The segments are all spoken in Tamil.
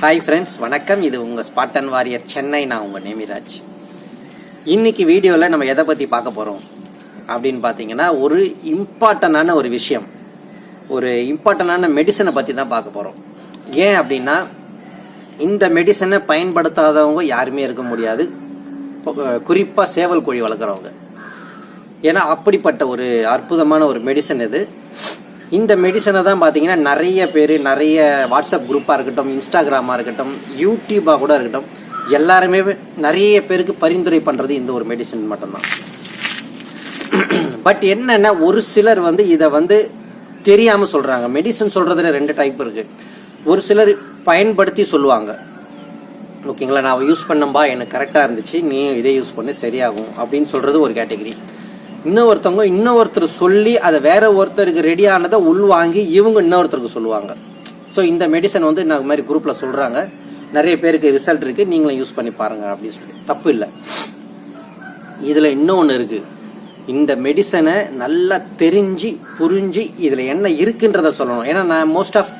ஹாய் ஃப்ரெண்ட்ஸ் வணக்கம். இது உங்கள் ஸ்பாட்டன் வாரியர் சென்னை நான் உங்கள் நேமிராஜ். இன்னைக்கு வீடியோவில் நம்ம எதை பற்றி பார்க்க போகிறோம் அப்படின்னு பார்த்தீங்கன்னா ஒரு இம்பார்ட்டண்டான ஒரு விஷயம். ஒரு இம்பார்ட்டண்டான மெடிசனை பற்றி தான் பார்க்க போகிறோம் ஏன் அப்படின்னா இந்த மெடிசனை பயன்படுத்தாதவங்க யாருமே இருக்க முடியாது. குறிப்பாக சேவல் கோழி வளர்க்குறவங்க. ஏன்னா அப்படிப்பட்ட ஒரு அற்புதமான ஒரு மெடிசன் இது. இந்த மெடிசனை தான் பார்த்தீங்கன்னா நிறைய பேர் நிறைய வாட்ஸ்அப் குரூப்பாக இருக்கட்டும் இன்ஸ்டாகிராமாக இருக்கட்டும் யூடியூப்பாக கூட இருக்கட்டும் எல்லாருமே நிறைய பேருக்கு பரிந்துரை பண்ணுறது இந்த ஒரு மெடிசன் மட்டும்தான். பட் என்னென்னா ஒரு சிலர் வந்து இதை வந்து தெரியாமல் சொல்கிறாங்க மெடிசன் சொல்கிறதுல ரெண்டு டைப் இருக்குது ஒரு சிலர் பயன்படுத்தி சொல்லுவாங்க. ஓகேங்களா நான் யூஸ் பண்ணம்பா எனக்கு கரெக்டாக இருந்துச்சு. நீ இதே யூஸ் பண்ணு சரியாகும் அப்படின்னு சொல்கிறது ஒரு கேட்டகரி இன்னொருத்தவங்க இன்னொருத்தர் சொல்லி அதை வேற ஒருத்தருக்கு ரெடி ஆனதை உள்வாங்கி இவங்க இன்னொருத்தருக்கு சொல்லுவாங்க. ஸோ இந்த மெடிசன் வந்து நான் மாதிரி குரூப்பில் சொல்கிறாங்க நிறைய பேருக்கு ரிசல்ட் இருக்குது நீங்களும் யூஸ் பண்ணி பாருங்க அப்படின்னு சொல்லி. தப்பு இல்லை. இதில் இன்னொன்று இருக்குது இந்த மெடிசனை நல்லா தெரிஞ்சு புரிஞ்சு இதில் என்ன இருக்குன்றத சொல்லணும். ஏன்னா நான் மோஸ்ட் ஆஃப்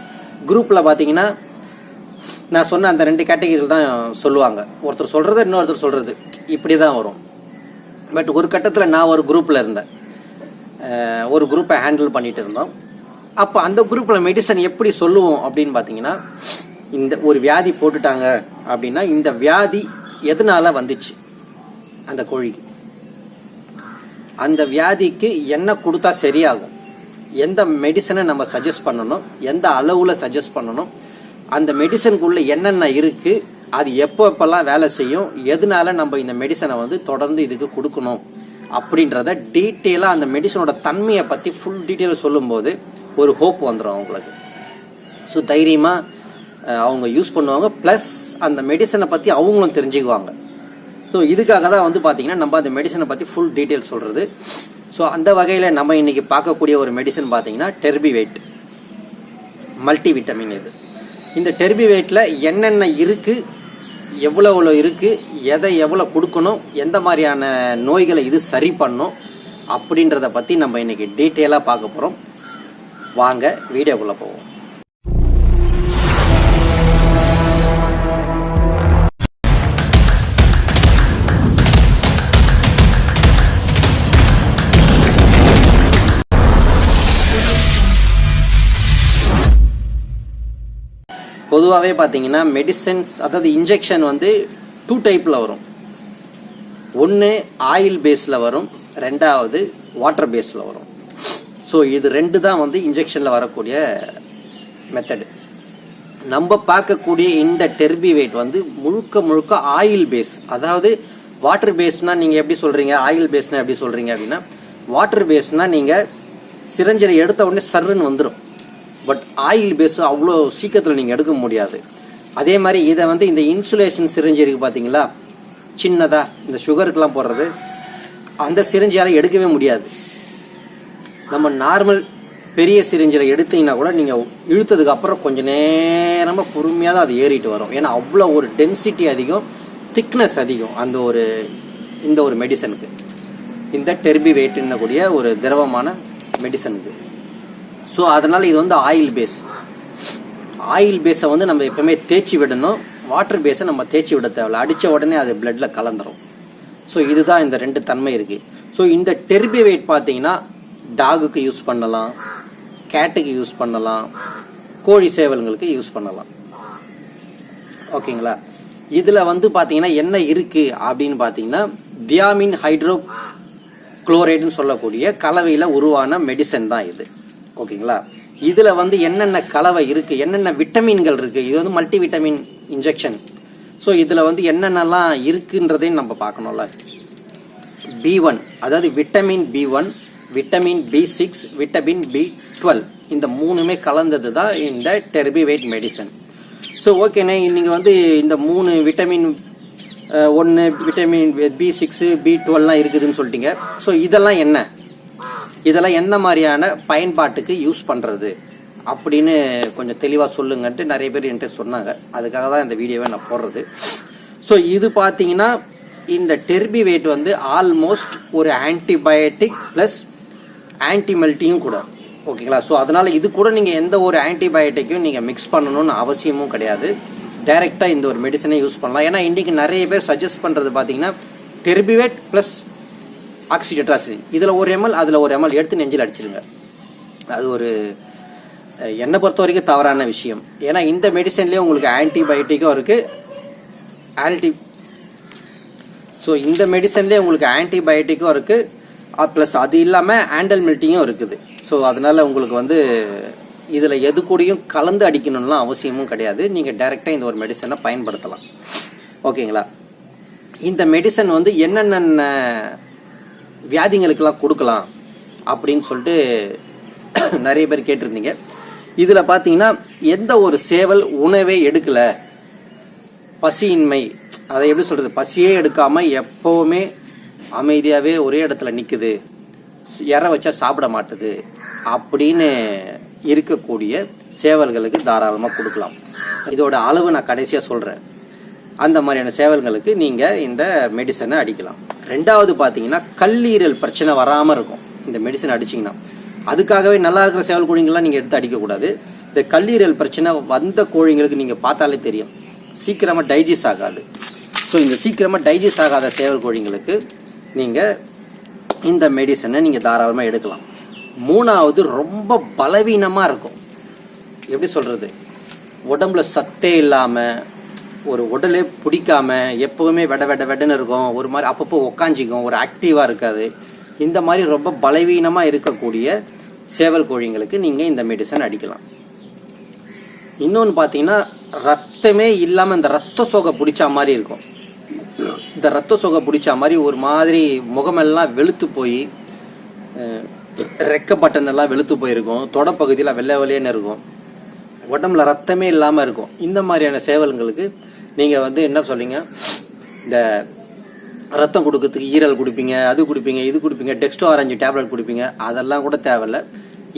குரூப்பில் பார்த்தீங்கன்னா நான் சொன்ன அந்த ரெண்டு கேட்டகரியில் தான் சொல்லுவாங்க. ஒருத்தர் சொல்கிறது இன்னொருத்தர் சொல்கிறது இப்படி தான் வரும். பட் ஒரு கட்டத்தில் நான் ஒரு குரூப்பில் இருந்தேன். ஒரு குரூப்பை ஹேண்டில் பண்ணிட்டு இருந்தோம். அப்போ அந்த குரூப்பில் மெடிசன் எப்படி சொல்லுவோம் அப்படின்னு பார்த்தீங்கன்னா இந்த ஒரு வியாதி போட்டுட்டாங்க அப்படின்னா இந்த வியாதி எதனால வந்துச்சு? அந்த கோழிக்கு. அந்த வியாதிக்கு என்ன கொடுத்தா சரியாகும்? எந்த மெடிசனை நம்ம சஜஸ்ட் பண்ணணும்? எந்த அளவில் சஜஸ்ட் பண்ணணும்? அந்த மெடிசனுக்குள்ளே என்னென்ன இருக்குது அது எப்போ எப்பெல்லாம் வேலை செய்யும் எதனால நம்ம இந்த மெடிசனை வந்து தொடர்ந்து இதுக்கு கொடுக்கணும் அப்படின்றத டீட்டெயிலாக அந்த மெடிசனோட தன்மையை பற்றி ஃபுல் டீட்டெயில் சொல்லும்போது ஒரு ஹோப் வந்துடும் அவங்களுக்கு. ஸோ தைரியமாக அவங்க யூஸ் பண்ணுவாங்க. ப்ளஸ் அந்த மெடிசனை பற்றி அவங்களும் தெரிஞ்சுக்குவாங்க. ஸோ இதுக்காக தான் வந்து பார்த்தீங்கன்னா நம்ம அந்த மெடிசனை பற்றி ஃபுல் டீட்டெயில் சொல்கிறது ஸோ அந்த வகையில் நம்ம இன்னைக்கு பார்க்கக்கூடிய ஒரு மெடிசன் பார்த்தீங்கன்னா டெர்பிவேட் மல்டி விட்டமின் இது. இந்த டெர்பிவேட்டில் என்னென்ன இருக்குது எவ்வளோ எவ்வளோ இருக்குது எதை எவ்வளோ கொடுக்கணும் எந்த மாதிரியான நோய்களை இது சரி பண்ணும் அப்படின்றத பற்றி நம்ம இன்றைக்கி டீட்டெயிலாக பார்க்க போகிறோம் வாங்க வீடியோக்குள்ளே போவோம். பொதுவாகவே பார்த்தீங்கன்னா மெடிசன்ஸ் அதாவது இன்ஜெக்ஷன் வந்து டூ டைப்பில் வரும். ஒன்று ஆயில் பேஸில் வரும் ரெண்டாவது வாட்டர் பேஸில் வரும். ஸோ இது ரெண்டு தான் வந்து இன்ஜெக்ஷனில் வரக்கூடிய மெத்தடு நம்ம பார்க்கக்கூடிய இந்த டெர்பி வெயிட் வந்து முழுக்க முழுக்க ஆயில் பேஸ் அதாவது வாட்டர் பேஸ்னால் நீங்கள் எப்படி சொல்கிறீங்க ஆயில் பேஸ்னால் எப்படி சொல்கிறீங்க அப்படின்னா வாட்டர் பேஸ்னால் நீங்கள் சிரஞ்சில் எடுத்த உடனே சர்ருன்னு வந்துடும் பட் ஆயில் பேஸும் அவ்வளோ சீக்கிரத்தில் நீங்கள் எடுக்க முடியாது. அதே மாதிரி இதை வந்து இந்த இன்சுலேஷன் சிரிஞ்சு இருக்குது பார்த்தீங்களா? சின்னதாக இந்த சுகருக்கெலாம் போடுறது. அந்த சிரிஞ்சியால் எடுக்கவே முடியாது. நம்ம நார்மல் பெரிய சிரிஞ்சில் எடுத்தீங்கன்னா கூட நீங்கள் இழுத்ததுக்கு அப்புறம் கொஞ்சம் நேரமாக பொறுமையாக தான் அது ஏறிட்டு வரும். ஏன்னா அவ்வளோ ஒரு டென்சிட்டி அதிகம் திக்னஸ் அதிகம் அந்த ஒரு இந்த ஒரு மெடிசனுக்கு இந்த டெர்பி வெயிட்னக்கூடிய ஒரு திரவமான மெடிசனுக்கு ஸோ அதனால் இது வந்து ஆயில் பேஸ் ஆயில் பேஸை வந்து நம்ம எப்பவுமே தேய்ச்சி விடணும். வாட்டர் பேஸை நம்ம தேய்ச்சி விட தேவையில்ல. அடித்த உடனே அது பிளட்டில் கலந்துரும். ஸோ இதுதான் இந்த ரெண்டு தன்மை இருக்குது ஸோ இந்த டெர்பிவேட் பார்த்தீங்கன்னா டாகுக்கு யூஸ் பண்ணலாம். கேட்டுக்கு யூஸ் பண்ணலாம். கோழி சேவல்களுக்கு யூஸ் பண்ணலாம். ஓகேங்களா? இதில் வந்து பார்த்தீங்கன்னா என்ன இருக்குது அப்படின்னு பார்த்தீங்கன்னா தியாமின் ஹைட்ரோ குளோரைடுன்னு சொல்லக்கூடிய கலவையில் உருவான மெடிசன் தான் இது. ஓகேங்களா? இதில் வந்து என்னென்ன கலவை இருக்குது என்னென்ன விட்டமின்கள் இருக்குது இது வந்து மல்டி விட்டமின் இன்ஜெக்ஷன் ஸோ இதில் வந்து என்னென்னலாம் இருக்குன்றதையும் நம்ம பார்க்கணும்ல. பி ஒன் அதாவது vitamin B one vitamin B six vitamin B twelve இந்த மூணுமே கலந்தது தான் இந்த டெர்பிவேட் மெடிசன் ஸோ ஓகேண்ணே நீங்கள் வந்து இந்த மூணு விட்டமின் ஒன்று விட்டமின் பி சிக்ஸு பி டுவெல்லாம் இருக்குதுன்னு சொல்லிட்டீங்க. ஸோ இதெல்லாம் என்ன? இதெல்லாம் என்ன மாதிரியான பயன்பாட்டுக்கு யூஸ் பண்ணுறது அப்படின்னு கொஞ்சம் தெளிவாக சொல்லுங்கன்ட்டு நிறைய பேர் என்கிட்ட சொன்னாங்க. அதுக்காக தான் இந்த வீடியோவை நான் போடுறது. ஸோ இது பார்த்தீங்கன்னா இந்த டெர்பிவேட் வந்து ஆல்மோஸ்ட் ஒரு ஆன்டிபயோட்டிக் ப்ளஸ் ஆன்டிமெல்ட்டியும் கூட. ஓகேங்களா ஸோ அதனால் இது கூட நீங்கள் எந்த ஒரு ஆன்டிபயோட்டிக்கும் நீங்கள் மிக்ஸ் பண்ணணும்னு அவசியமும் கிடையாது. டைரெக்டாக இந்த ஒரு மெடிசனை யூஸ் பண்ணலாம். ஏன்னா இன்றைக்கி நிறைய பேர் சஜஸ்ட் பண்ணுறது பார்த்தீங்கன்னா டெர்பிவேட் ப்ளஸ் ஆக்சிடெட்ராசிலின் இதில் ஒரு எம்எல் அதில் ஒரு எம்எல் எடுத்து நெஞ்சில் அடிச்சிருங்க. அது ஒரு என்னை பொறுத்த வரைக்கும் தவறான விஷயம். ஏன்னா இந்த மெடிசன்லேயே உங்களுக்கு ஆன்டிபயோட்டிக்கும் இருக்குது ஆன்டி ஸோ இந்த மெடிசன்லேயே உங்களுக்கு ஆன்டிபயோட்டிக்கும் இருக்குது ப்ளஸ் அது இல்லாமல் ஆண்டல் மில்ட்டிங்கும் இருக்குது. ஸோ அதனால் உங்களுக்கு வந்து இதில் எது கூடயும் கலந்து அடிக்கணும்லாம் அவசியமும் கிடையாது. நீங்கள் டைரெக்டாக இந்த ஒரு மெடிசனை பயன்படுத்தலாம். ஓகேங்களா? இந்த மெடிசன் வந்து என்னென்ன வியாதிங்களுக்கெல்லாம் கொடுக்கலாம் அப்படின்னு சொல்லிட்டு நிறைய பேர் கேட்டிருந்தீங்க. இதில் பார்த்தீங்கன்னா எந்த ஒரு சேவல் உணவே எடுக்கலை. பசியின்மை. அதை எப்படி சொல்கிறது பசியே எடுக்காமல் எப்போவுமே அமைதியாகவே ஒரே இடத்துல நிற்குது இற வச்சா சாப்பிட மாட்டுது அப்படின்னு இருக்கக்கூடிய சேவல்களுக்கு தாராளமாக கொடுக்கலாம். இதோட அளவு நான் கடைசியாக சொல்கிறேன் அந்த மாதிரியான சேவல்களுக்கு நீங்கள் இந்த மெடிசனை அடிக்கலாம். ரெண்டாவது பார்த்தீங்கன்னா கல்லீரல் பிரச்சனை வராமல் இருக்கும். இந்த மெடிசன் அடிச்சிங்கன்னா. அதுக்காகவே நல்லா இருக்கிற சேவல் கோழிங்கெல்லாம் நீங்கள் எடுத்து அடிக்கக்கூடாது. இந்த கல்லீரல் பிரச்சனை வந்த கோழிங்களுக்கு நீங்கள் பார்த்தாலே தெரியும். சீக்கிரமாக டைஜஸ்ட் ஆகாது. ஸோ இந்த சீக்கிரமாக டைஜஸ்ட் ஆகாத சேவல் கோழிங்களுக்கு நீங்கள் இந்த மெடிசனை நீங்கள் தாராளமாக எடுக்கலாம். மூணாவது ரொம்ப பலவீனமாக இருக்கும். எப்படி சொல்கிறது உடம்புல சத்தே இல்லாமல் ஒரு உடலே பிடிக்காம எப்பவுமே வெட வெட வெடன்னு இருக்கும். ஒரு மாதிரி அப்பப்போ உக்காஞ்சிக்கும். ஒரு ஆக்டிவாக இருக்காது. இந்த மாதிரி ரொம்ப பலவீனமாக இருக்கக்கூடிய சேவல் கோழிங்களுக்கு நீங்கள் இந்த மெடிசன் அடிக்கலாம். இன்னொன்று பார்த்தீங்கன்னா ரத்தமே இல்லாமல் இந்த ரத்த சோகை பிடிச்சா மாதிரி இருக்கும். இந்த ரத்த சோகை பிடிச்சா மாதிரி ஒரு மாதிரி முகமெல்லாம் வெளுத்து போய் ரெக்க பட்டன் எல்லாம் வெளுத்து போயிருக்கும். தொடப்பகுதியில் வெள்ளை வெள்ளையன்னு இருக்கும். உடம்புல ரத்தமே இல்லாமல் இருக்கும். இந்த மாதிரியான சேவல்களுக்கு நீங்கள் வந்து என்ன சொல்றீங்க இந்த ரத்தம் கொடுக்கறதுக்கு ஈரல் குடிப்பீங்க அது குடிப்பீங்க இது கொடுப்பீங்க டெக்ஸ்டோ ஆரஞ்சு டேப்லெட் கொடுப்பீங்க அதெல்லாம் கூட தேவையில்ல.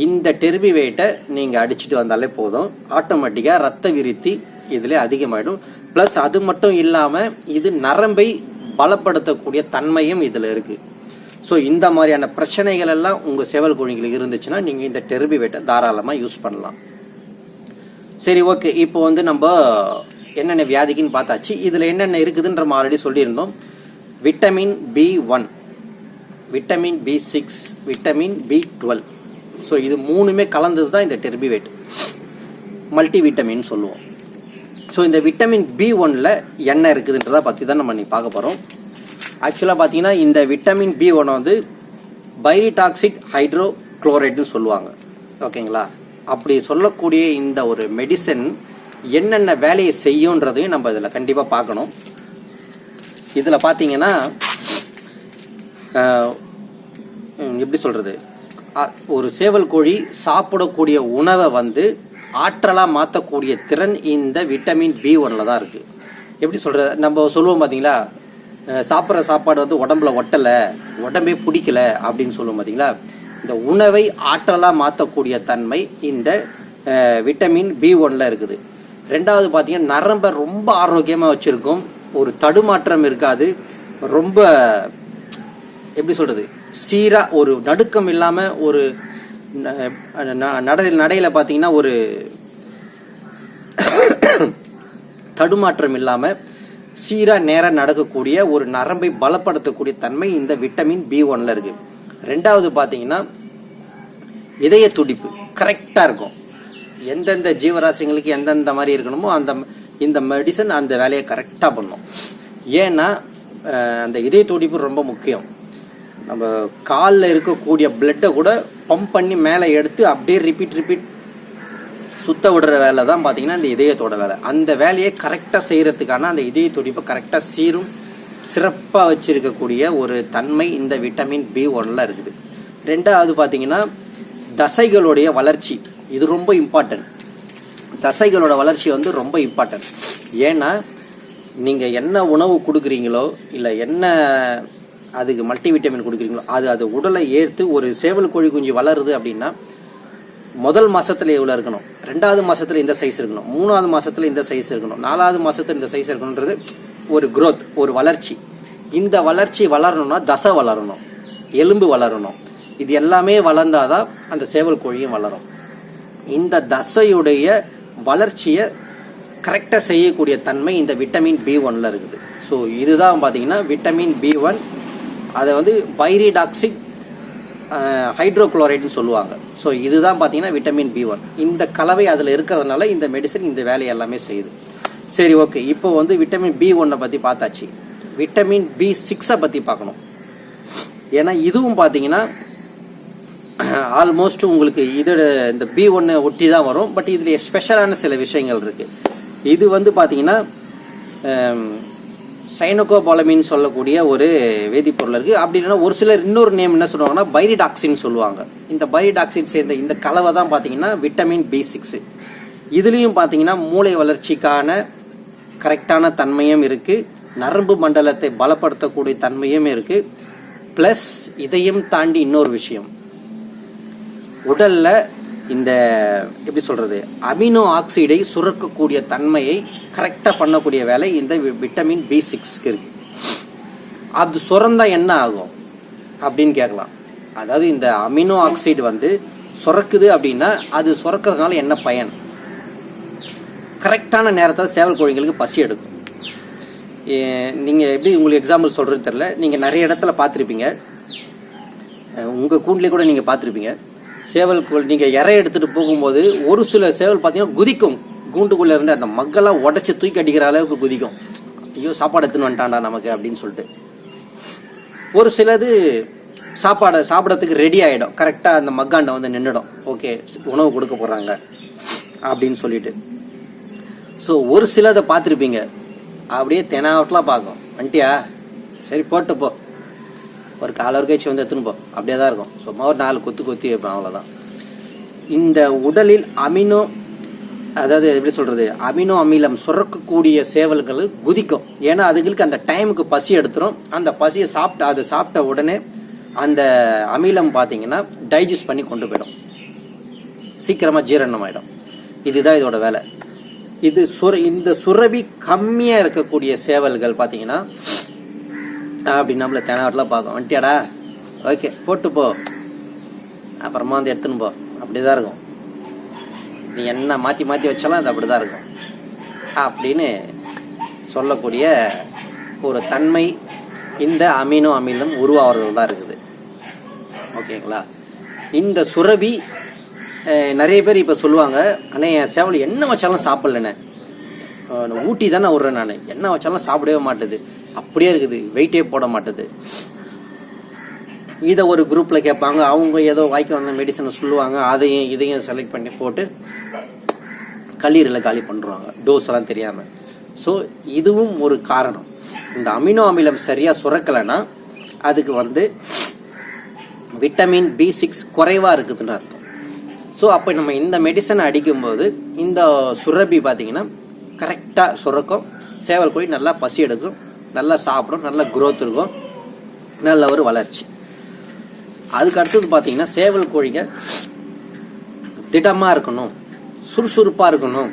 இந்த டெர்பி வெயிட்டை நீங்கள் அடிச்சுட்டு வந்தாலே போதும். ஆட்டோமேட்டிக்காக ரத்த விருத்தி இதில் அதிகமாயிடும். ப்ளஸ் அது மட்டும் இல்லாமல் இது நரம்பை பலப்படுத்தக்கூடிய தன்மையும் இதில் இருக்குது ஸோ இந்த மாதிரியான பிரச்சனைகள் எல்லாம் உங்கள் சேவல் கோழிகளுக்கு இருந்துச்சுன்னா நீங்கள் இந்த டெர்பி வெயிட்டை தாராளமாக யூஸ் பண்ணலாம். சரி ஓகே இப்போ வந்து நம்ம என்னென்ன வியாதிக்குன்னு பார்த்தாச்சு. இதில் என்னென்ன இருக்குதுன்ற நம்ம ஆல்ரெடி சொல்லியிருந்தோம். Vitamin B one vitamin B six vitamin B twelve so இது மூணுமே கலந்தது தான் இந்த டெர்பிவேட் மல்டி விட்டமின் சொல்லுவோம். ஸோ இந்த விட்டமின் பி ஒன்ல என்ன இருக்குதுன்றதை பற்றி தான் நம்ம நீ பார்க்க போகிறோம் ஆக்சுவலாக பார்த்தீங்கன்னா இந்த விட்டமின் பி ஒன் வந்து பைரிடாக்சிட் ஹைட்ரோ குளோரைட்னு சொல்லுவாங்க ஓகேங்களா அப்படி சொல்லக்கூடிய இந்த ஒரு மெடிசன் என்னென்ன வேலையை செய்யுன்றதையும் நம்ம இதில் கண்டிப்பாக பார்க்கணும். இதில் பார்த்தீங்கன்னா எப்படி சொல்கிறது ஒரு சேவல் கோழி சாப்பிடக்கூடிய உணவை வந்து ஆற்றலாக மாற்றக்கூடிய திறன் இந்த விட்டமின் பி ஒன்ல தான் இருக்குது எப்படி சொல்கிறது நம்ம சொல்லுவோம் பார்த்தீங்களா சாப்பிட்ற சாப்பாடு வந்து உடம்புல ஒட்டலை உடம்பே பிடிக்கல அப்படின்னு சொல்லுவோம் பார்த்தீங்களா இந்த உணவை ஆற்றலாக மாற்றக்கூடிய தன்மை இந்த விட்டமின் பி ஒன்ல இருக்குது. ரெண்டாவது பார்த்தீங்கன்னா நரம்பை ரொம்ப ஆரோக்கியமாக வச்சுருக்கும். ஒரு தடுமாற்றம் இருக்காது. ரொம்ப எப்படி சொல்கிறது சீராக ஒரு நடுக்கம் இல்லாமல் ஒரு ந- ந- பார்த்தீங்கன்னா ஒரு தடுமாற்றம் இல்லாமல் சீராக நேராக நடக்கக்கூடிய ஒரு நரம்பை பலப்படுத்தக்கூடிய தன்மை இந்த விட்டமின் பி ஒன்ல இருக்கு. ரெண்டாவது பார்த்தீங்கன்னா இதய துடிப்பு கரெக்டாக இருக்கும். எந்தெந்த ஜீவராசிங்களுக்கு எந்தெந்த மாதிரி இருக்கணுமோ அந்த இந்த மெடிசன் அந்த வேலையை கரெக்டாக பண்ணும். ஏன்னா அந்த இதய துடிப்பு ரொம்ப முக்கியம். நம்ம காலில் இருக்கக்கூடிய பிளட்டை கூட பம்ப் பண்ணி மேலே எடுத்து அப்படியே ரிப்பீட் ரிப்பீட் சுத்த விடுற வேலை தான் பார்த்தீங்கன்னா இந்த இதயத்தோட வேலை. அந்த வேலையை கரெக்டாக செய்கிறதுக்கான அந்த இதய துடிப்பை கரெக்டாக சீரும் சிறப்பாக வச்சிருக்கக்கூடிய ஒரு தன்மை இந்த விட்டமின் பி ஒன்ல இருக்குது. ரெண்டாவது பார்த்தீங்கன்னா தசைகளுடைய வளர்ச்சி. இது ரொம்ப இம்பார்ட்டன்ட் தசைகளோட வளர்ச்சி வந்து ரொம்ப இம்பார்ட்டன்ட் ஏன்னா நீங்கள் என்ன உணவு கொடுக்குறீங்களோ இல்லை என்ன அதுக்கு மல்டிவிட்டமின் கொடுக்குறீங்களோ அது அது உடலை ஏற்று ஒரு சேவல் கோழி குஞ்சு வளருது அப்படின்னா முதல் மாதத்தில் எவ்வளோ இருக்கணும்? ரெண்டாவது மாதத்தில் இந்த சைஸ் இருக்கணும். மூணாவது மாதத்தில் இந்த சைஸ் இருக்கணும். நாலாவது மாதத்தில் இந்த சைஸ் இருக்கணுன்றது ஒரு க்ரோத் ஒரு வளர்ச்சி. இந்த வளர்ச்சி வளரணும்னா தசை வளரணும். எலும்பு வளரணும். இது எல்லாமே வளர்ந்தாதான் அந்த சேவல் கோழியும் வளரும். இந்த தசையுடைய வளர்ச்சியை கரெக்டாக செய்யக்கூடிய தன்மை இந்த விட்டமின் பி ஒன்ல இருக்குது. ஸோ இதுதான் பார்த்தீங்கன்னா விட்டமின் பி ஒன் அதை வந்து பைரிடாக்சிக் ஹைட்ரோக்ளோரைட்னு சொல்லுவாங்க. ஸோ இதுதான் பார்த்தீங்கன்னா விட்டமின் பி ஒன் இந்த கலவை அதில் இருக்கிறதுனால இந்த மெடிசன் இந்த வேலையை எல்லாமே செய்யுது. சரி ஓகே இப்போ வந்து விட்டமின் பி ஒன்னை பற்றி பார்த்தாச்சு. விட்டமின் பி சிக்ஸை பற்றி பார்க்கணும். ஏன்னா இதுவும் பார்த்தீங்கன்னா ஆல்மோஸ்ட் உங்களுக்கு இதோட இந்த பி ஒன்று ஒட்டி தான் வரும். பட் இதில் ஸ்பெஷலான சில விஷயங்கள் இருக்கு. இது வந்து பார்த்தீங்கன்னா சைனோகோபாலமின்னு சொல்லக்கூடிய ஒரு வேதிப்பொருள் இருக்கு. அப்படி இல்லைன்னா ஒரு சிலர் இன்னொரு நேம் என்ன சொல்லுவாங்கன்னா பைரிடாக்சின் சொல்லுவாங்க. இந்த பைரிடாக்சின் சேர்ந்த இந்த கலவை தான் பார்த்தீங்கன்னா விட்டமின் பி சிக்ஸ் இதுலேயும் பார்த்தீங்கன்னா மூளை வளர்ச்சிக்கான கரெக்டான தன்மையும் இருக்கு. நரம்பு மண்டலத்தை பலப்படுத்தக்கூடிய தன்மையும் இருக்கு. ப்ளஸ் இதையும் தாண்டி இன்னொரு விஷயம். உடல்ல இந்த எப்படி சொல்றது அமினோ ஆக்சைடை சுரக்கக்கூடிய தன்மையை கரெக்டா பண்ணக்கூடிய வேலை இந்த வி- விட்டமின் பி சிக்ஸ்க்கு இருக்கு. அது சுரந்தா என்ன ஆகும்? அப்படின்னு கேட்கலாம். அதாவது இந்த அமினோ ஆக்சைடு வந்து சுரக்குது அப்படின்னா அது சுரக்கிறதுனால என்ன பயன்? கரெக்டான நேரத்தில் சேவல் கோழிங்களுக்கு பசி எடுக்கும். ஏ- எப்படி உங்களுக்கு எக்ஸாம்பிள் சொல்கிறது தெரில நீங்கள் நிறைய இடத்துல பார்த்துருப்பீங்க. உங்கள் கூண்டிலே கூட நீங்கள் பார்த்துருப்பீங்க. சேவல் நீங்கள் இறை எடுத்துகிட்டு போகும்போது ஒரு சில சேவல் பார்த்தீங்கன்னா குதிக்கும். கூண்டுக்குள்ளே இருந்து அந்த மக்கெல்லாம் உடச்சி தூக்கி அடிக்கிற அளவுக்கு குதிக்கும். ஐயோ சாப்பாடு எடுத்துன்னு வந்துட்டான்டா நமக்கு அப்படின்னு சொல்லிட்டு. ஒரு சிலது சாப்பாடை சாப்பிட்றதுக்கு ரெடி ஆகிடும் கரெக்டாக அந்த மக்காண்டை வந்து நின்றுடும் ஓகே உணவு கொடுக்க போகிறாங்க அப்படின்னு சொல்லிட்டு. ஸோ ஒரு சிலதை பார்த்துருப்பீங்க. அப்படியே தெனாவட்டலாம் பார்க்கும். வண்டியா சரி போட்டு போ. ஒரு கால ஒரு கழிச்சு வந்து எடுத்துன்னு போ. அப்படியே தான் இருக்கும். சும்மா ஒரு நாலு கொத்து கொத்தி வைப்பேன் அவ்வளோதான் இந்த உடலில் அமினோ அதாவது எப்படி சொல்கிறது அமினோ அமிலம் சுரக்கக்கூடிய சேவல்கள் குதிக்கும். ஏன்னா அதுகளுக்கு அந்த டைமுக்கு பசி எடுத்துரும். அந்த பசியை சாப்பிட்டு அது சாப்பிட்ட உடனே அந்த அமிலம் பார்த்தீங்கன்னா டைஜஸ்ட் பண்ணி கொண்டு போயிடும். சீக்கிரமாக ஜீரணம் ஆகிடும் இதுதான் இதோட வேலை. இது சுர இந்த சுரபி கம்மியாக இருக்கக்கூடிய சேவல்கள் பார்த்தீங்கன்னா அப்படி நம்மள தெனாவட்டில் பார்க்கும். வந்துட்டியாடா? ஓகே போட்டு போ. அப்புறமா வந்து எடுத்துன்னு போ. அப்படிதான் இருக்கும். நீ என்ன மாற்றி மாற்றி வச்சாலும் அது அப்படிதான் இருக்கும். அப்படின்னு சொல்லக்கூடிய ஒரு தன்மை இந்த அமீனோ அமிலம் உருவாகிறதுல தான் இருக்குது. ஓகேங்களா? இந்த சுரபி நிறைய பேர் இப்போ சொல்லுவாங்க அண்ணே என் சேவல் என்ன வச்சாலும் சாப்பிட்லண்ணே. நான் ஊட்டி தானே விட்றேன் நான். என்ன வச்சாலும் சாப்பிடவே மாட்டுது. அப்படியே இருக்குது. வெயிட்டே போட மாட்டுது. இதை ஒரு குரூப்பில் கேட்பாங்க. அவங்க ஏதோ வாய்க்கு வந்த மெடிசனை சொல்லுவாங்க. அதையும் இதையும் செலக்ட் பண்ணி போட்டு கல்லீரலை காலி பண்ணுறாங்க டோஸ் எல்லாம் தெரியாமல் ஸோ இதுவும் ஒரு காரணம். இந்த அமினோ அமிலம் சரியாக சுரக்கலைன்னா அதுக்கு வந்து விட்டமின் பி சிக்ஸ் குறைவாக இருக்குதுன்னு அர்த்தம். ஸோ அப்போ நம்ம இந்த மெடிசனை அடிக்கும்போது இந்த சுரபி பார்த்திங்கன்னா கரெக்டாக சுரக்கும். சேவல் கோழி நல்லா பசி எடுக்கும். நல்லா சாப்பிடும் நல்ல குரோத் இருக்கும் நல்ல ஒரு வளர்ச்சி. அதுக்கு அடுத்தது பார்த்தீங்கன்னா சேவல் கோழிங்க திடமாக இருக்கணும் சுறுசுறுப்பாக இருக்கணும்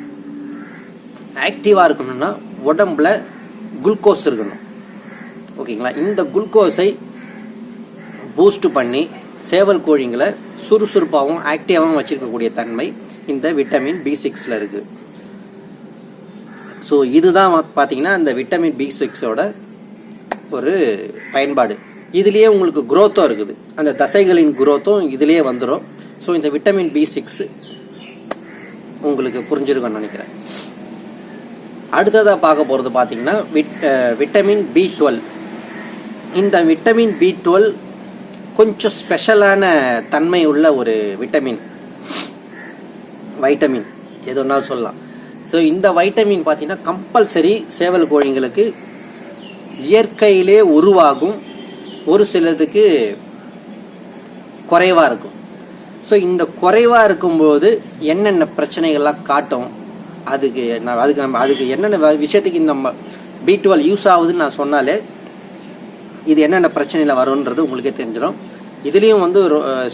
ஆக்டிவாக இருக்கணும்னா உடம்புல குளுக்கோஸ் இருக்கணும். ஓகேங்களா? இந்த குளுக்கோஸை பூஸ்ட் பண்ணி சேவல் கோழிங்களை சுறுசுறுப்பாகவும் ஆக்டிவாகவும் வச்சுருக்கக்கூடிய தன்மை இந்த விட்டமின் பி சிக்ஸில் இருக்குது ஸோ இதுதான் பார்த்தீங்கன்னா இந்த விட்டமின் பி சிக்ஸோட ஒரு பயன்பாடு. இதுலேயே உங்களுக்கு குரோத்தும் இருக்குது. அந்த தசைகளின் குரோத்தும் இதுலேயே வந்துடும் ஸோ இந்த விட்டமின் பி சிக்ஸ் உங்களுக்கு புரிஞ்சிருக்கும்னு நினைக்கிறேன். அடுத்ததாக பார்க்க போகிறது பார்த்தீங்கன்னா விட் விட்டமின் பி டுவெல் இந்த விட்டமின் பி டுவெல் கொஞ்சம் ஸ்பெஷலான தன்மை உள்ள ஒரு விட்டமின் வைட்டமின் எது வேணாலும் சொல்லலாம். ஸோ இந்த வைட்டமின் பார்த்தீங்கன்னா கம்பல்சரி சேவல் கோழிங்களுக்கு இயற்கையிலே உருவாகும். ஒரு சிலதுக்கு குறைவாக இருக்கும். ஸோ இந்த குறைவாக இருக்கும்போது என்னென்ன பிரச்சனைகள்லாம் காட்டும்? அதுக்கு நான் அதுக்கு நம்ம அதுக்கு என்னென்ன வ- விஷயத்துக்கு இந்த பி டுவெல் யூஸ் ஆகுதுன்னு நான் சொன்னாலே இது என்னென்ன பிரச்சனையில் வரும்ன்றது உங்களுக்கே தெரிஞ்சிடும். இதுலேயும் வந்து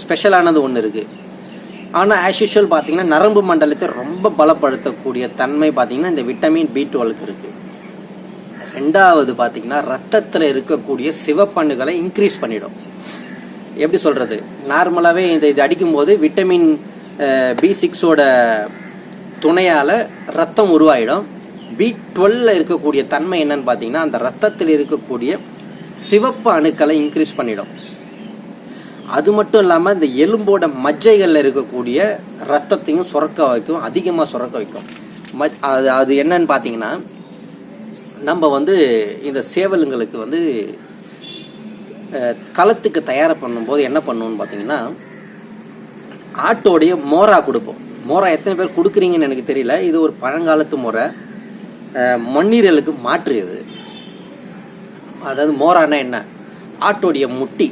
ஸ்பெஷலானது ஒன்று இருக்குது ஆனால் ஆஸ் யூஷுவல் பார்த்தீங்கன்னா நரம்பு மண்டலத்தை ரொம்ப பலப்படுத்தக்கூடிய தன்மை பார்த்தீங்கன்னா இந்த விட்டமின் பி டுவெல்க்கு இருக்குது ரெண்டாவது பார்த்தீங்கன்னா ரத்தத்தில் இருக்கக்கூடிய சிவப்பணுகளை இன்க்ரீஸ் பண்ணிடும். எப்படி சொல்கிறது நார்மலாகவே இந்த இது அடிக்கும்போது விட்டமின் பி சிக்ஸோட துணையால் ரத்தம் உருவாயிடும். பி டுவெல்ல இருக்கக்கூடிய தன்மை என்னன்னு பார்த்தீங்கன்னா அந்த ரத்தத்தில் இருக்கக்கூடிய சிவப்பு அணுக்களை இன்க்ரீஸ் பண்ணிடும். அது மட்டும் இல்லாமல் இந்த எலும்போட மஜ்ஜைகளில் இருக்கக்கூடிய ரத்தத்தையும் சுரக்க வைக்கும் அதிகமாக சுரக்க வைக்கும். ம- அது அது என்னன்னு பார்த்தீங்கன்னா நம்ம வந்து இந்த சேவலுங்களுக்கு வந்து களத்துக்கு தயார் பண்ணும்போது என்ன பண்ணுவோம்னு பார்த்தீங்கன்னா ஆட்டோடைய மோரா கொடுப்போம். மோரா எத்தனை பேர் கொடுக்குறீங்கன்னு எனக்கு தெரியல. இது ஒரு பழங்காலத்து முறை மண்ணீரலுக்கு மாற்று இது. அதாவது மோரானா என்ன? ஆட்டோடைய முட்டி.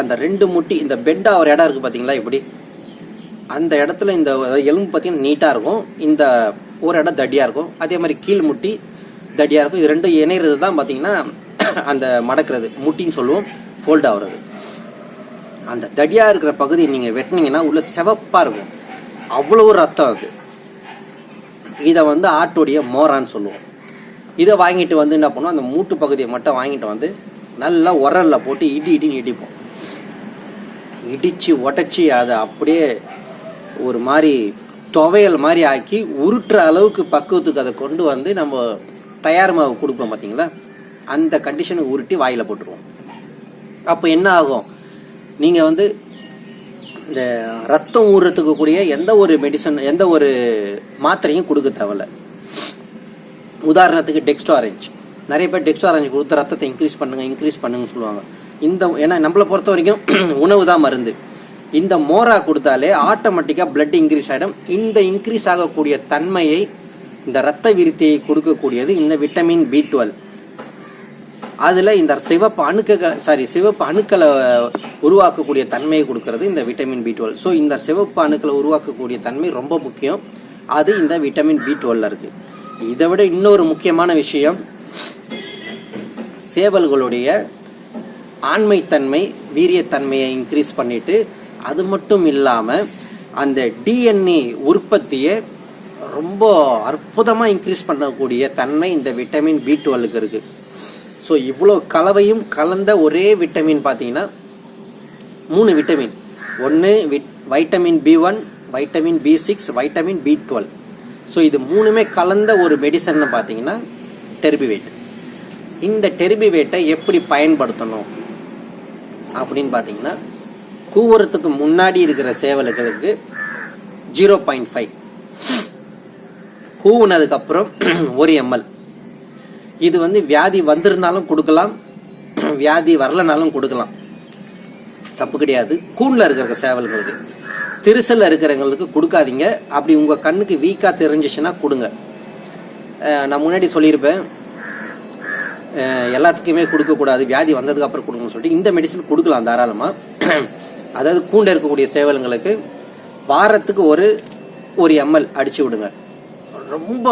அந்த ரெண்டு முட்டி இந்த பெட்டாக ஒரு இடம் இருக்குது பார்த்தீங்களா இப்படி? அந்த இடத்துல இந்த எலும்பு பார்த்தீங்கன்னா நீட்டாக இருக்கும். இந்த ஒரு இடம் தடியாக இருக்கும். அதே மாதிரி கீழ் முட்டி தடியாக இருக்கும். இது ரெண்டும் இணையிறது தான் பார்த்தீங்கன்னா அந்த மடக்கிறது. முட்டின்னு சொல்லுவோம். ஃபோல்ட் ஆகுறது. அந்த தடியாக இருக்கிற பகுதி நீங்கள் வெட்டினீங்கன்னா உள்ள செவப்பாக இருக்கும். அவ்வளோ ரத்தம் அது. இதை வந்து ஆட்டுடைய மோரான்னு சொல்லுவோம். இதை வாங்கிட்டு வந்து என்ன பண்ணுவோம்? அந்த மூட்டு பகுதியை மட்டும் வாங்கிட்டு வந்து நல்லா உரலில் போட்டு இடி இடின்னு இடிப்போம். இடித்து உடைச்சி அதை அப்படியே ஒரு மாதிரி துவையல் மாதிரி ஆக்கி உருட்டுற அளவுக்கு பக்குவத்துக்கு அதை கொண்டு வந்து நம்ம தயார் மாவு கொடுப்போம் பார்த்தீங்களா அந்த கண்டிஷனுக்கு உருட்டி வாயில போட்டுருவோம். அப்போ என்ன ஆகும்? நீங்கள் வந்து இந்த ரத்தம் ஊறுறதுக்கு கூடிய எந்த ஒரு மெடிசன் எந்த ஒரு மாத்திரையும் கொடுக்க தேவையில்ல. உதாரணத்துக்கு டெக்ஸ்டோ ஆரஞ்சு நிறைய பேர் டெக்ஸ்டோ ஆரஞ்சு கொடுத்து ரத்தத்தை இன்க்ரீஸ் பண்ணுங்க இன்க்ரீஸ் பண்ணுங்கன்னு சொல்லுவாங்க. இந்த ஏன்னா நம்மளை பொறுத்த வரைக்கும் உணவு தான் மருந்து. இந்த மோரா கொடுத்தாலே ஆட்டோமேட்டிக்காக பிளட் இன்க்ரீஸ் ஆகிடும் இந்த இன்க்ரீஸ் ஆகக்கூடிய தன்மையை இந்த ரத்த விருத்தியை கொடுக்கக்கூடியது இந்த விட்டமின் பி டுவெல் அதில் இந்த சிவப்பு அணுக்கள் சாரி சிவப்பு அணுக்களை உருவாக்கக்கூடிய தன்மையை கொடுக்கறது இந்த விட்டமின் பி டுவெல் ஸோ இந்த சிவப்பு அணுக்களை உருவாக்கக்கூடிய தன்மை ரொம்ப முக்கியம். அது இந்த விட்டமின் பி டுவெல்ல இருக்கு. இதை விட இன்னொரு முக்கியமான விஷயம் சேவல்களுடைய ஆண்மைத்தன்மை வீரியத்தன்மையை இன்க்ரீஸ் பண்ணிட்டு அது மட்டும் இல்லாமல் அந்த டிஎன்ஏ உற்பத்தியை ரொம்ப அற்புதமாக இன்க்ரீஸ் பண்ணக்கூடிய தன்மை இந்த விட்டமின் பி டுவெல்லுக்கு இருக்குது ஸோ இவ்வளோ கலவையும் கலந்த ஒரே விட்டமின் பார்த்தீங்கன்னா மூணு விட்டமின் ஒன்று vitamin B one vitamin B six vitamin B twelve so இது மூணுமே கலந்த ஒரு மெடிசன் பார்த்தீங்கன்னா டெர்பிவேட் இந்த டெர்பிவேட்டை எப்படி பயன்படுத்தணும்? அப்படின்னு பார்த்தீங்கன்னா கூவுறத்துக்கு முன்னாடி இருக்கிற சேவல்களுக்கு ஜீரோ பாயிண்ட் ஃபைவ். கூவுனதுக்கப்புறம் ஒரு எம்எல். இது வந்து வியாதி வந்திருந்தாலும் கொடுக்கலாம் வியாதி வரலனாலும் கொடுக்கலாம். தப்பு கிடையாது. கூண்டில் இருக்கிற சேவல்களுக்கு திருசல்ல இருக்கிறவங்களுக்கு கொடுக்காதீங்க. அப்படி உங்கள் கண்ணுக்கு வீக்காக தெரிஞ்சிச்சுன்னா கொடுங்க. நான் முன்னாடி சொல்லியிருப்பேன் எல்லாத்துக்குமே கொடுக்கக்கூடாது. வியாதி வந்ததுக்கு அப்புறம் கொடுக்கணும்னு சொல்லிட்டு இந்த மெடிசன் கொடுக்கலாம் தாராளமாக அதாவது கூண்ட இருக்கக்கூடிய சேவல்களுக்கு வாரத்துக்கு ஒரு ஒரு எம்எல் அடிச்சு விடுங்க. ரொம்ப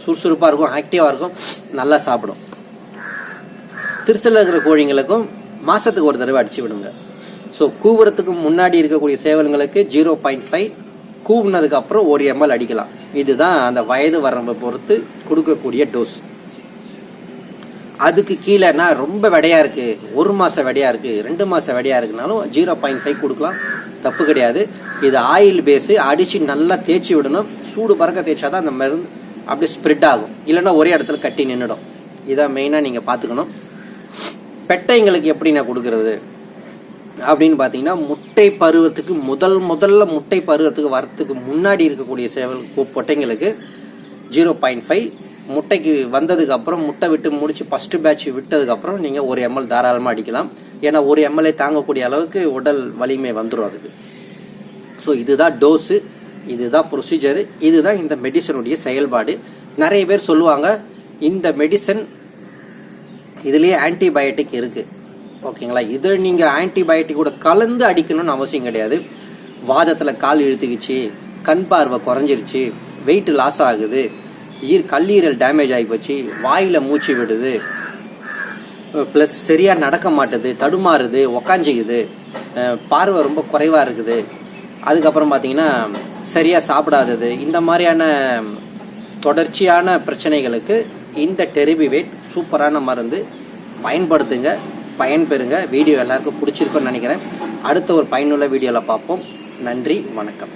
சுறுசுறுப்பாக இருக்கும் ஆக்டிவாக இருக்கும் நல்லா சாப்பிடும். திருச்சல்ல இருக்கிற கோழிங்களுக்கும் மாதத்துக்கு ஒரு தடவை அடிச்சு விடுங்க. ஸோ கூவுறதுக்கு முன்னாடி இருக்கக்கூடிய சேவல்களுக்கு ஜீரோ பாயிண்ட் ஃபைவ் கூவுனதுக்கு அப்புறம் ஒரு எம்எல் அடிக்கலாம். இதுதான் அந்த வயது வரம்பை பொறுத்து கொடுக்கக்கூடிய டோஸ் அதுக்கு கீழேனா ரொம்ப விடையாக இருக்குது ஒரு மாத விடையாக இருக்குது ரெண்டு மாத விடையாக இருக்குனாலும் ஜீரோ பாயிண்ட் ஃபைவ் கொடுக்கலாம். தப்பு கிடையாது. இது ஆயில் பேஸு அடித்து நல்லா தேய்ச்சி விடணும். சூடு பறக்க தேய்ச்சாதான் அந்த மருந்து அப்படியே ஸ்ப்ரெட் ஆகும். இல்லைன்னா ஒரே இடத்துல கட்டி நின்றுடும் இதான் மெயினாக நீங்கள் பார்த்துக்கணும். பெட்டைங்களுக்கு எப்படி நான் கொடுக்கறது? அப்படின்னு பார்த்தீங்கன்னா முட்டை பருவத்துக்கு முதல் முதல்ல முட்டை பருவத்துக்கு வரத்துக்கு முன்னாடி இருக்கக்கூடிய சேவல் பொட்டைங்களுக்கு ஜீரோ பாயிண்ட் ஃபைவ் முட்டைக்கு வந்ததுக்கு அப்புறம் முட்டை விட்டு முடிச்சு ஃபர்ஸ்ட் பேட்ச் விட்டதுக்கு அப்புறம் நீங்க ஒரு எம்எல் தாராளமாக அடிக்கலாம். ஏன்னா ஒரு எம்எல்ஏ தாங்கக்கூடிய அளவுக்கு உடல் வலிமை வந்துடும் அதுக்கு. ஸோ இதுதான் டோஸு இதுதான் ப்ரொசீஜரு இதுதான் இந்த மெடிசனுடைய செயல்பாடு. நிறைய பேர் சொல்லுவாங்க இந்த மெடிசன் இதுலேயே ஆன்டிபயோட்டிக் இருக்குது ஓகேங்களா இது நீங்கள் ஆன்டிபயோட்டிக் கூட கலந்து அடிக்கணும்னு அவசியம் கிடையாது. வாதத்தில் கால் இழுத்துக்குச்சு கண் பார்வை குறைஞ்சிருச்சு வெயிட் லாஸ் ஆகுது ஈர் கல்லீரல் டேமேஜ் ஆகி போச்சு வாயில் மூச்சு விடுது ப்ளஸ் சரியாக நடக்க மாட்டுது தடுமாறுது உக்காஞ்சிக்குது பார்வை ரொம்ப குறைவாக இருக்குது. அதுக்கப்புறம் பார்த்தீங்கன்னா சரியாக சாப்பிடாதது. இந்த மாதிரியான தொடர்ச்சியான பிரச்சனைகளுக்கு இந்த டெரிபிவேட் சூப்பரான மருந்து பயன்படுத்துங்க பயன்பெறுங்க. வீடியோ எல்லாருக்கும் பிடிச்சிருக்குன்னு நினைக்கிறேன். அடுத்த ஒரு பயனுள்ள வீடியோவில் பார்ப்போம். நன்றி வணக்கம்.